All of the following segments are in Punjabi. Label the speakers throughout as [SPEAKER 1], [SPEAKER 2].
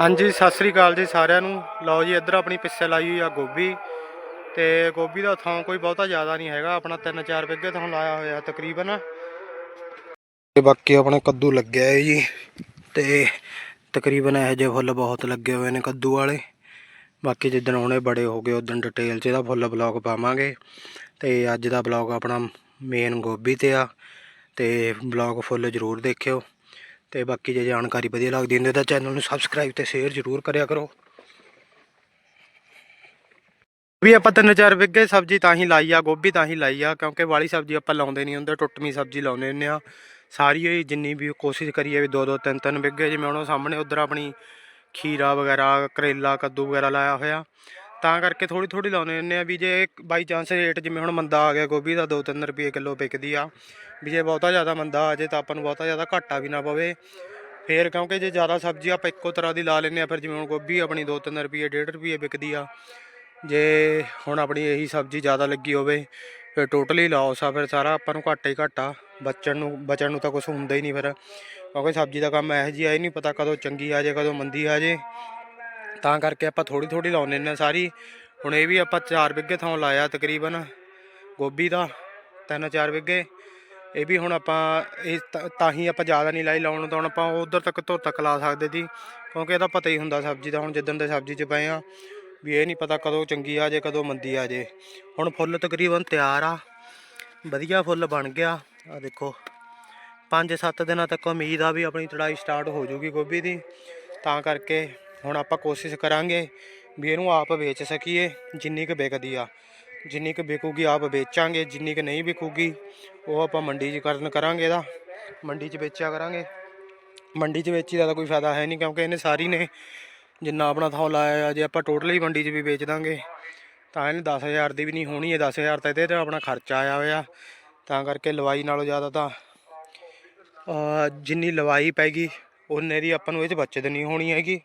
[SPEAKER 1] ਹਾਂਜੀ, ਸਤਿ ਸ੍ਰੀ ਅਕਾਲ ਜੀ ਸਾਰਿਆਂ ਨੂੰ। ਲਓ ਜੀ, ਇੱਧਰ ਆਪਣੀ ਪਿੱਛੇ ਲਾਈ ਹੋਈ ਆ ਗੋਭੀ। ਤੇ ਗੋਭੀ ਦਾ ਥਾਂ ਕੋਈ ਬਹੁਤਾ ਜ਼ਿਆਦਾ ਨਹੀਂ ਹੈਗਾ। ਆਪਣਾ 3-4 ਵਿੱਗੇ ਥਾਂ ਲਾਇਆ ਹੋਇਆ ਤਕਰੀਬਨ। ਤੇ ਬਾਕੀ ਆਪਣੇ ਕੱਦੂ ਲੱਗਿਆ ਹੈ ਜੀ। ਤੇ ਤਕਰੀਬਨ ਇਹੋ ਜਿਹੇ ਫੁੱਲ ਬਹੁਤ ਲੱਗੇ ਹੋਏ ਨੇ ਕੱਦੂ ਵਾਲੇ। ਬਾਕੀ ਜਿੱਦਣ ਹੁਣੇ ਬੜੇ ਹੋ ਗਏ, ਉਦੋਂ ਡਿਟੇਲ 'ਚ ਇਹਦਾ ਫੁੱਲ ਬਲੌਗ ਪਾਵਾਂਗੇ। ਤੇ ਅੱਜ ਦਾ ਬਲੌਗ ਆਪਣਾ ਮੇਨ ਗੋਭੀ ਤੇ ਆ। ਤੇ ਬਲੌਗ ਫੁੱਲ ਜ਼ਰੂਰ ਦੇਖਿਓ। ਤੇ ਬਾਕੀ ਜੇ ਜਾਣਕਾਰੀ ਵਧੀਆ ਲੱਗਦੀ ਹੁੰਦੀ ਤਾਂ ਚੈਨਲ ਨੂੰ ਸਬਸਕ੍ਰਾਈਬ ਤੇ ਸ਼ੇਅਰ ਜ਼ਰੂਰ ਕਰਿਆ ਕਰੋ। ਵੀ ਆਪਾਂ ਤਿੰਨ ਚਾਰ ਵਿੱਗੇ ਸਬਜ਼ੀ ਤਾਂ ਹੀ ਲਾਈ ਆ, ਗੋਭੀ ਤਾਂ ਹੀ ਲਾਈ ਆ, ਕਿਉਂਕਿ ਵਾਲੀ ਸਬਜ਼ੀ ਆਪਾਂ ਲਾਉਂਦੇ ਨਹੀਂ ਹੁੰਦੇ, ਟੁੱਟਵੀਂ ਸਬਜ਼ੀ ਲਾਉਂਦੇ ਹੁੰਦੇ ਆ। ਸਾਰੀ ਹੀ ਜਿੰਨੀ ਵੀ ਕੋਸ਼ਿਸ਼ ਕਰੀਏ ਵੀ ਦੋ ਦੋ, ਤਿੰਨ ਤਿੰਨ ਵਿੱਗੇ ਜਿਵੇਂ ਉਹਨਾਂ ਸਾਹਮਣੇ ਉਧਰ ਆਪਣੀ ਖੀਰਾ ਵਗੈਰਾ, ਕਰੇਲਾ, ਕੱਦੂ ਵਗੈਰਾ ਲਾਇਆ ਹੋਇਆ। ਤਾਂ ਕਰਕੇ ਥੋੜੀ ਥੋੜੀ ਲਾਉਂਦੇ ਹੁੰਦੇ ਆ ਵੀ ਜੇ ਬਾਈ ਚਾਂਸ ਰੇਟ ਜਿਵੇਂ ਹੁਣ ਮੰਦਾ ਆ ਗਿਆ ਗੋਭੀ ਦਾ 2-3 ਰੁਪਏ ਕਿਲੋ ਵਿਕਦੀ ਆ, ਵੀ ਜੇ ਬਹੁਤਾ ਜ਼ਿਆਦਾ ਮੰਦਾ ਆ ਜੇ ਤਾਂ ਆਪਾਂ ਨੂੰ ਬਹੁਤਾ ਜ਼ਿਆਦਾ ਘਾਟਾ ਵੀ ਨਾ ਪਵੇ। ਫੇਰ ਕਿਉਂਕਿ ਜੇ ਜ਼ਿਆਦਾ ਸਬਜ਼ੀ ਆਪਾਂ ਇੱਕੋ ਤਰ੍ਹਾਂ ਦੀ ਲਾ ਲੈਂਦੇ ਆ, ਫਿਰ ਜਿਵੇਂ ਹੁਣ ਗੋਭੀ ਆਪਣੀ 2-3 ਰੁਪਏ 1.5 ਰੁਪਏ ਵਿਕਦੀ ਆ, ਜੇ ਹੁਣ ਆਪਣੀ ਇਹੀ ਸਬਜ਼ੀ ਜ਼ਿਆਦਾ ਲੱਗੀ ਹੋਵੇ, ਫਿਰ ਟੋਟਲੀ ਲਾਸ ਆ ਫਿਰ ਸਾਰਾ ਆਪਾਂ ਨੂੰ ਘਾਟਾ ਹੀ ਘਾਟਾ, ਬਚਣ ਨੂੰ ਬਚਣ ਨੂੰ ਤਾਂ ਕੁਝ ਹੁੰਦਾ ਹੀ ਨਹੀਂ ਫਿਰ। ਕਿਉਂਕਿ ਸਬਜ਼ੀ ਦਾ ਕੰਮ ਇਹੋ ਜਿਹੀ ਆ ਹੀ ਨਹੀਂ ਪਤਾ ਕਦੋਂ ਚੰਗੀ ਆ ਜੇ, ਕਦੋਂ ਮੰਦੀ ਆ ਜੇ। ਤਾਂ ਕਰਕੇ ਆਪਾਂ ਥੋੜੀ ਥੋੜੀ ਲਾਉਂਦੇ ਨੇ ਸਾਰੀ। ਹੁਣ ਇਹ ਵੀ ਆਪਾਂ 4 ਵਿੱਗੇ ਥਾਂ ਲਾਇਆ ਤਕਰੀਬਨ, ਗੋਭੀ ਦਾ, ਤਿੰਨ ਚਾਰ ਵਿੱਗੇ ਇਹ ਵੀ ਹੁਣ ਆਪਾਂ ਇਹ ਤਾਂ- ਹੀ ਆਪਾਂ ਜ਼ਿਆਦਾ ਨਹੀਂ ਲਾਈ, ਲਾਉਣ ਤਾਂ ਹੁਣ ਆਪਾਂ ਉਧਰ ਤੱਕ ਤੋਂ ਤੱਕ ਲਾ ਸਕਦੇ ਸੀ। ਕਿਉਂਕਿ ਇਹਦਾ ਪਤਾ ਹੀ ਹੁੰਦਾ ਸਬਜ਼ੀ ਦਾ, ਹੁਣ ਜਿੱਦਣ ਦੇ ਸਬਜ਼ੀ 'ਚ ਪਏ ਆ ਵੀ ਇਹ ਨਹੀਂ ਪਤਾ ਕਦੋਂ ਚੰਗੀ ਆ ਜੇ ਕਦੋਂ ਮੰਦੀ ਆ ਜੇ ਹੁਣ ਫੁੱਲ ਤਕਰੀਬਨ ਤਿਆਰ ਆ, ਵਧੀਆ ਫੁੱਲ ਬਣ ਗਿਆ। ਆ ਦੇਖੋ 5-7 ਦਿਨਾਂ ਤੱਕ ਉਮੀਦ ਆ ਵੀ ਆਪਣੀ ਤੜਾਈ ਸਟਾਰਟ ਹੋ ਜੂਗੀ ਗੋਭੀ ਦੀ। ਤਾਂ ਕਰਕੇ ਹੁਣ ਆਪਾਂ ਕੋਸ਼ਿਸ਼ ਕਰਾਂਗੇ ਵੀ ਇਹਨੂੰ ਆਪ ਵੇਚ ਸਕੀਏ, ਜਿੰਨੀ ਕੁ ਵਿਕਦੀ ਆ। ਜਿੰਨੀ ਕੁ ਵਿਕੂਗੀ ਆਪ ਵੇਚਾਂਗੇ, ਜਿੰਨੀ ਕੁ ਨਹੀਂ ਵਿਕੂਗੀ, ਉਹ ਆਪਾਂ ਮੰਡੀ 'ਚ ਕਰਨ ਕਰਾਂਗੇ ਇਹਦਾ। ਮੰਡੀ 'ਚ ਵੇਚਿਆ ਕਰਾਂਗੇ। ਮੰਡੀ 'ਚ ਵੇਚੀ ਦਾ ਤਾਂ ਕੋਈ ਫਾਇਦਾ ਹੈ ਨਹੀਂ, ਕਿਉਂਕਿ ਇਹਨੇ ਸਾਰੀ ਨੇ ਜਿੰਨਾ ਆਪਣਾ ਥਾਂ ਲਾਇਆ ਆ ਜੇ ਆਪਾਂ ਟੋਟਲੀ ਮੰਡੀ 'ਚ ਵੀ ਵੇਚ ਦਾਂਗੇ, ਤਾਂ ਇਹਨੇ 10000 ਦੀ ਵੀ ਨਹੀਂ ਹੋਣੀ ਹੈ। 10000 ਤਾਂ ਇਹਦੇ ਤੇ ਆਪਣਾ ਖਰਚਾ ਆਇਆ ਹੋਇਆ। ਤਾਂ ਕਰਕੇ ਲਵਾਈ ਨਾਲੋਂ ਜ਼ਿਆਦਾ ਤਾਂ ਜਿੰਨੀ ਲਵਾਈ ਪੈਗੀ ਉਹਨੇ ਦੀ ਆਪਾਂ ਨੂੰ ਇਹ 'ਚ ਬਚਤ ਨਹੀਂ ਹੋਣੀ ਹੈਗੀ।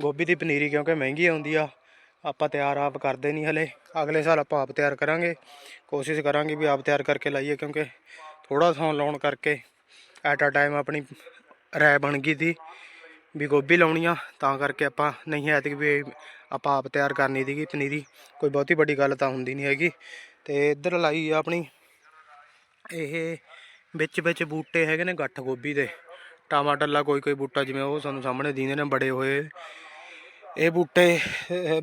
[SPEAKER 1] ਗੋਭੀ ਦੀ ਪਨੀਰੀ ਕਿਉਂਕਿ ਮਹਿੰਗੀ ਆਉਂਦੀ ਆ, ਆਪਾਂ ਤਿਆਰ ਆਪ ਕਰਦੇ ਨਹੀਂ ਹਲੇ। ਅਗਲੇ ਸਾਲ ਆਪਾਂ ਆਪ ਤਿਆਰ ਕਰਾਂਗੇ। ਕੋਸ਼ਿਸ਼ ਕਰਾਂਗੇ ਵੀ ਆਪ ਤਿਆਰ ਕਰਕੇ ਲਾਈਏ ਕਿਉਂਕਿ ਥੋੜਾ ਸੌਂ ਲਾਉਣ ਕਰਕੇ ਐਟ ਅ ਟਾਈਮ ਆਪਣੀ ਰਾਇ ਬਣ ਗਈ ਸੀ ਵੀ ਗੋਭੀ ਲਾਉਣੀ ਆ, ਤਾਂ ਕਰਕੇ ਆਪਾਂ ਨਹੀਂ ਐਤਕੀ ਵੀ ਆਪਾਂ ਆਪ ਤਿਆਰ ਕਰਨੀ ਸੀਗੀ ਪਨੀਰੀ। ਕੋਈ ਬਹੁਤੀ ਵੱਡੀ ਗੱਲ ਤਾਂ ਹੁੰਦੀ ਨਹੀਂ ਹੈਗੀ। ਤੇ ਇੱਧਰ ਲਾਈ ਆ ਆਪਣੀ ਇਹ ਵਿੱਚ ਵਿੱਚ ਬੂਟੇ ਹੈਗੇ ਨੇ ਗੱਠ ਗੋਭੀ ਦੇ। ਟਮਾਟਰਲਾ ਕੋਈ ਕੋਈ ਬੂਟਾ ਜਿਵੇਂ ਉਹ ਸਾਨੂੰ ਸਾਹਮਣੇ ਦੀਂਦੇ ਨੇ ਬੜੇ ਹੋਏ। ਇਹ ਬੂਟੇ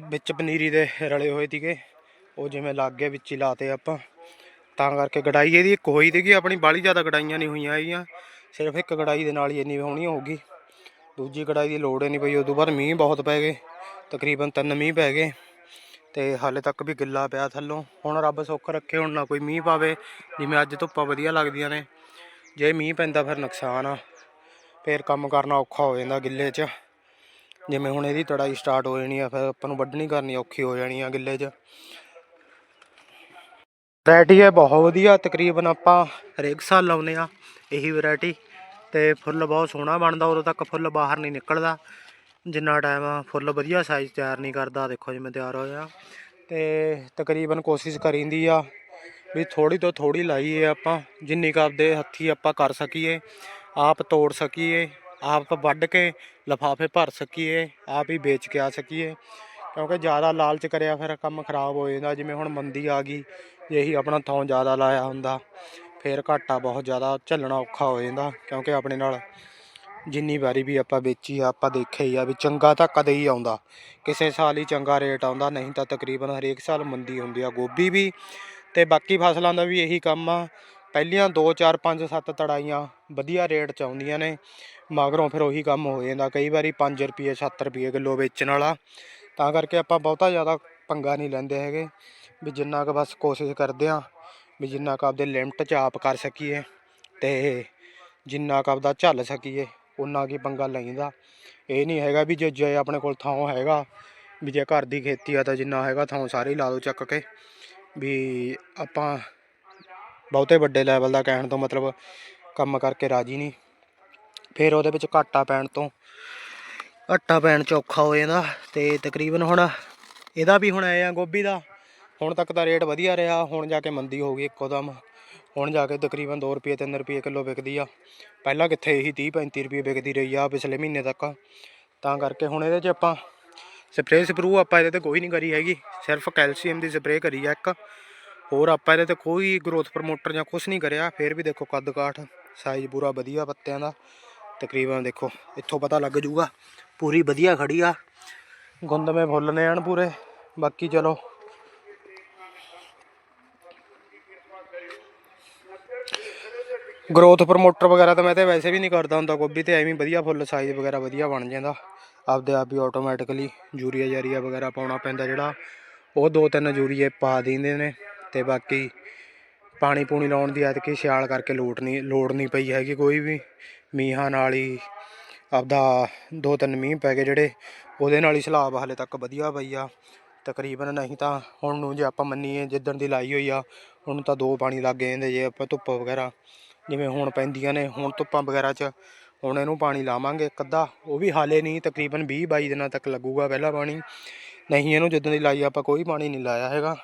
[SPEAKER 1] ਵਿੱਚ ਪਨੀਰੀ ਦੇ ਰਲੇ ਹੋਏ ਸੀਗੇ। ਉਹ ਜਿਵੇਂ ਲੱਗ ਗਏ ਵਿੱਚ ਹੀ ਲਾਤੇ ਆਪਾਂ। ਤਾਂ ਕਰਕੇ ਗੜਾਈ ਇਹਦੀ ਇੱਕ ਹੋਈ ਸੀਗੀ, ਆਪਣੀ ਬਾਲੀ ਜ਼ਿਆਦਾ ਗੜਾਈਆਂ ਨਹੀਂ ਹੋਈਆਂ ਹੈਗੀਆਂ। ਸਿਰਫ ਇੱਕ ਗੜਾਈ ਦੇ ਨਾਲ ਹੀ ਇੰਨੀ ਹੋਣੀ ਹੋਊਗੀ। ਦੂਜੀ ਕੜਾਈ ਦੀ ਲੋੜ ਹੀ ਨਹੀਂ ਪਈ, ਉਦੋਂ ਬਾਅਦ ਮੀਂਹ ਬਹੁਤ ਪੈ ਗਏ। ਤਕਰੀਬਨ ਤਿੰਨ ਮੀਂਹ ਪੈ ਗਏ। ਤੇ ਹਾਲੇ ਤੱਕ ਵੀ ਗਿੱਲਾ ਪਿਆ ਥੱਲੋਂ। ਹੁਣ ਰੱਬ ਸੁੱਖ ਰੱਖੇ, ਹੁਣ ਨਾ ਕੋਈ ਮੀਂਹ ਪਾਵੇ। ਜਿਵੇਂ ਅੱਜ ਧੁੱਪਾਂ ਵਧੀਆ ਲੱਗਦੀਆਂ ਨੇ। ਜੇ ਮੀਂਹ ਪੈਂਦਾ ਫਿਰ ਨੁਕਸਾਨ ਆ। ਫਿਰ ਕੰਮ ਕਰਨਾ ਔਖਾ ਹੋ ਜਾਂਦਾ ਗਿੱਲੇ 'ਚ। ਜਿਵੇਂ ਹੁਣ ਇਹਦੀ ਤੜਾਈ ਸਟਾਰਟ ਹੋ ਜਾਣੀ ਆ, ਫਿਰ ਆਪਾਂ ਨੂੰ ਵੱਢਣੀ ਕਰਨੀ ਔਖੀ ਹੋ ਜਾਣੀ ਆ ਗਿੱਲੇ 'ਚ। ਵੈਰਾਈਟੀ ਹੈ ਬਹੁਤ ਵਧੀਆ, ਤਕਰੀਬਨ ਆਪਾਂ ਹਰੇਕ ਸਾਲ ਲਾਉਨੇ ਆ ਇਹੀ ਵੈਰਾਈਟੀ ਤੇ ਫੁੱਲ ਬਹੁਤ ਸੋਹਣਾ ਬਣਦਾ, ਉਦੋਂ ਤੱਕ ਫੁੱਲ ਬਾਹਰ ਨਹੀਂ ਨਿਕਲਦਾ। ਜਿੰਨਾ ਟਾਈਮ ਫੁੱਲ ਵਧੀਆ ਸਾਈਜ਼ ਤਿਆਰ ਨਹੀਂ ਕਰਦਾ, ਦੇਖੋ ਜਿਵੇਂ ਤਿਆਰ ਹੋਇਆ। ਤੇ ਤਕਰੀਬਨ ਕੋਸ਼ਿਸ਼ ਕਰੀਂਦੀ ਆ ਵੀ ਥੋੜੀ ਤੋਂ ਥੋੜੀ ਲਾਈਏ ਆਪਾਂ, ਜਿੰਨੀ ਕੁ ਆਪਦੇ ਹੱਥੀ ਆਪਾਂ ਕਰ ਸਕੀਏ, ਆਪ ਤੋੜ ਸਕੀਏ, ਆਪ ਵੱਢ ਕੇ ਲਫਾਫੇ ਭਰ ਸਕੀਏ, ਆਪ ਹੀ ਵੇਚ ਕੇ ਆ ਸਕੀਏ। ਕਿਉਂਕਿ ਜ਼ਿਆਦਾ ਲਾਲਚ ਕਰਿਆ ਫਿਰ ਕੰਮ ਖਰਾਬ ਹੋ ਜਾਂਦਾ, ਜਿਵੇਂ ਹੁਣ ਮੰਦੀ ਆ ਗਈ, ਜੇ ਇਹੀ ਆਪਣਾ ਥਾਂ ਜ਼ਿਆਦਾ ਲਾਇਆ ਹੁੰਦਾ, ਫਿਰ ਘਾਟਾ ਬਹੁਤ ਜ਼ਿਆਦਾ ਝੱਲਣਾ ਔਖਾ ਹੋ ਜਾਂਦਾ, ਕਿਉਂਕਿ ਆਪਣੇ ਨਾਲ ਜਿੰਨੀ ਵਾਰੀ ਵੀ ਆਪਾਂ ਵੇਚੀ ਆ, ਆਪਾਂ ਦੇਖਿਆ ਹੀ ਆ ਵੀ ਚੰਗਾ ਤਾਂ ਕਦੇ ਹੀ ਆਉਂਦਾ। ਕਿਸੇ ਸਾਲ ਹੀ ਚੰਗਾ ਰੇਟ ਆਉਂਦਾ, ਨਹੀਂ ਤਾਂ ਤਕਰੀਬਨ ਹਰੇਕ ਸਾਲ ਮੰਦੀ ਹੁੰਦੀ ਆ। ਗੋਭੀ ਵੀ ਤੇ ਬਾਕੀ ਫਸਲਾਂ ਦਾ ਵੀ ਇਹੀ ਕੰਮ ਆ। ਪਹਿਲੀਆਂ 2 4 5 7 ਤੜਾਈਆਂ ਵਧੀਆ ਰੇਟ ਚ ਆਉਂਦੀਆਂ ਨੇ। ਮਗਰੋਂ ਫਿਰ ਉਹੀ ਕੰਮ ਹੋ ਜਾਂਦਾ। ਕਈ ਵਾਰੀ 5 ਰੁਪਏ 7 ਰੁਪਏ ਕਿਲੋ ਵੇਚਣ ਵਾਲਾ। ਤਾਂ ਕਰਕੇ ਆਪਾਂ ਬਹੁਤਾ ਜ਼ਿਆਦਾ ਪੰਗਾ ਨਹੀਂ ਲੈਂਦੇ ਹੈਗੇ। ਵੀ ਜਿੰਨਾ ਕੁ ਬਸ ਕੋਸ਼ਿਸ਼ ਕਰਦੇ ਆ ਵੀ ਜਿੰਨਾ ਕੁ ਆਪਦੇ ਲਿਮਟ ਚ ਆਪ ਕਰ ਸਕੀਏ ਤੇ ਜਿੰਨਾ ਕੁ ਆਪਦਾ ਝੱਲ ਸਕੀਏ ਉਨਾ ਕੀ ਪੰਗਾ ਲੈਂਦਾ ਇਹ ਨਹੀਂ ਹੈਗਾ ਵੀ ਜੇ ਜੇ ਆਪਣੇ ਕੋਲ ਥਾਂ ਹੈਗਾ, ਵੀ ਜੇ ਘਰ ਦੀ ਖੇਤੀ ਆ ਤਾਂ ਜਿੰਨਾ ਹੈਗਾ ਥਾਂ ਸਾਰੇ ਹੀ ਲਾ ਦਿਓ ਚੱਕ ਕੇ। ਵੀ ਆਪਾਂ ਬਹੁਤੇ ਵੱਡੇ ਲੈਵਲ ਦਾ ਕਹਿਣ ਤੋਂ ਮਤਲਬ ਕੰਮ ਕਰਕੇ ਰਾਜੀ ਨਹੀਂ। ਫਿਰ ਉਹਦੇ ਵਿੱਚ ਘਾਟਾ ਪੈਣ ਤੋਂ ਘਾਟਾ ਪੈਣ ਚ ਔਖਾ ਹੋ ਜਾਂਦਾ ਤੇ ਤਕਰੀਬਨ ਹੁਣ ਇਹਦਾ ਵੀ ਹੁਣ ਆਏ ਆ ਗੋਭੀ ਦਾ। ਹੁਣ ਤੱਕ ਤਾਂ ਰੇਟ ਵਧੀਆ ਰਿਹਾ, ਹੁਣ ਜਾ ਕੇ ਮੰਦੀ ਹੋ ਗਈ ਇੱਕੋ ਦਮ ਹੁਣ ਜਾ ਕੇ ਤਕਰੀਬਨ 2 ਰੁਪਏ 3 ਰੁਪਏ ਕਿਲੋ ਵਿਕਦੀ ਆ। ਪਹਿਲਾਂ ਕਿੱਥੇ ਇਹੀ 30 35 ਰੁਪਏ ਵਿਕਦੀ ਰਹੀ ਆ ਪਿਛਲੇ ਮਹੀਨੇ ਤੱਕ। ਤਾਂ ਕਰਕੇ ਹੁਣ ਇਹਦੇ 'ਚ ਆਪਾਂ ਸਪਰੇਅ ਸਪਰੂ ਆਪਾਂ ਇਹਦੇ ਤੇ ਕੋਈ ਨਹੀਂ ਕਰੀ ਹੈਗੀ। ਸਿਰਫ ਕੈਲਸ਼ੀਅਮ ਦੀ ਸਪਰੇਅ ਕਰੀ ਆ ਇੱਕ। ਹੋਰ ਆਪਾਂ ਇਹਦੇ ਤੇ ਕੋਈ ਗਰੋਥ ਪ੍ਰਮੋਟਰ ਜਾਂ ਕੁਝ ਨਹੀਂ ਕਰਿਆ। ਫਿਰ ਵੀ ਦੇਖੋ ਕੱਦ ਕਾਠ ਸਾਈਜ਼ ਪੂਰਾ ਵਧੀਆ, ਪੱਤਿਆਂ ਦਾ। ਤਕਰੀਬਨ ਦੇਖੋ, ਇੱਥੋਂ ਪਤਾ ਲੱਗ ਜੂਗਾ ਪੂਰੀ ਵਧੀਆ ਖੜੀ ਆ। ਗੁੰਦਮੇ ਫੁੱਲ ਨੇ ਆਣ ਪੂਰੇ। ਬਾਕੀ ਚਲੋ। ਗਰੋਥ ਪ੍ਰਮੋਟਰ ਵਗੈਰਾ ਤਾਂ ਮੈਂ ਤੇ ਵੈਸੇ ਵੀ ਨਹੀਂ ਕਰਦਾ ਹੁੰਦਾ। ਗੋਭੀ ਤੇ ਐਵੇਂ ਵਧੀਆ ਫੁੱਲ ਸਾਈਜ਼ ਵਗੈਰਾ ਵਧੀਆ ਬਣ ਜਾਂਦਾ। ਆਪਦੇ ਆਪ ਹੀ ਆਟੋਮੈਟਿਕਲੀ ਯੂਰੀਆ ਜਾਰੀਆ ਵਗੈਰਾ ਪਾਉਣਾ ਪੈਂਦਾ ਜਿਹੜਾ। ਉਹ ਦੋ ਤਿੰਨ ਯੂਰੀਏ ਪਾ ਦਿੰਦੇ ਨੇ। ਤੇ ਬਾਕੀ ਪਾਣੀ ਪੂਣੀ ਲਾਉਣ ਦੀ ਐਤਕੀ ਸਿਆਲ ਕਰਕੇ ਲੋੜ ਨਹੀਂ ਲੋੜ ਨਹੀਂ ਪਈ ਹੈਗੀ ਕੋਈ ਵੀ। ਮੀਂਹਾਂ ਨਾਲ ਹੀ ਆਪਦਾ ਦੋ ਤਿੰਨ ਮੀਂਹ ਪੈ ਗਏ ਜਿਹੜੇ, ਉਹਦੇ ਨਾਲ ਹੀ ਸਲਾਬ ਹਾਲੇ ਤੱਕ ਵਧੀਆ ਪਈ ਆ। ਤਕਰੀਬਨ ਨਹੀਂ ਤਾਂ ਹੁਣ ਨੂੰ ਜੇ ਆਪਾਂ ਮੰਨੀਏ ਜਿੱਦਣ ਦੀ ਲਾਈ ਹੋਈ ਆ, ਹੁਣ ਤਾਂ ਦੋ ਪਾਣੀ ਲੱਗ ਜਾਂਦੇ ਜੇ ਆਪਾਂ ਧੁੱਪ ਵਗੈਰਾ, ਜਿਵੇਂ ਹੁਣ ਪੈਂਦੀਆਂ ਨੇ, ਹੁਣ ਧੁੱਪਾਂ ਵਗੈਰਾ 'ਚ ਹੁਣ ਇਹਨੂੰ ਪਾਣੀ ਲਾਵਾਂਗੇ ਇੱਕ ਅੱਧਾ, ਉਹ ਵੀ ਹਾਲੇ ਨਹੀਂ, ਤਕਰੀਬਨ 20 22 ਦਿਨਾਂ ਤੱਕ ਲੱਗੂਗਾ ਪਹਿਲਾ ਪਾਣੀ। ਨਹੀਂ ਇਹਨੂੰ ਜਿੱਦਣ ਦੀ ਲਾਈ ਆਪਾਂ ਕੋਈ ਪਾਣੀ ਨਹੀਂ ਲਾਇਆ ਹੈਗਾ।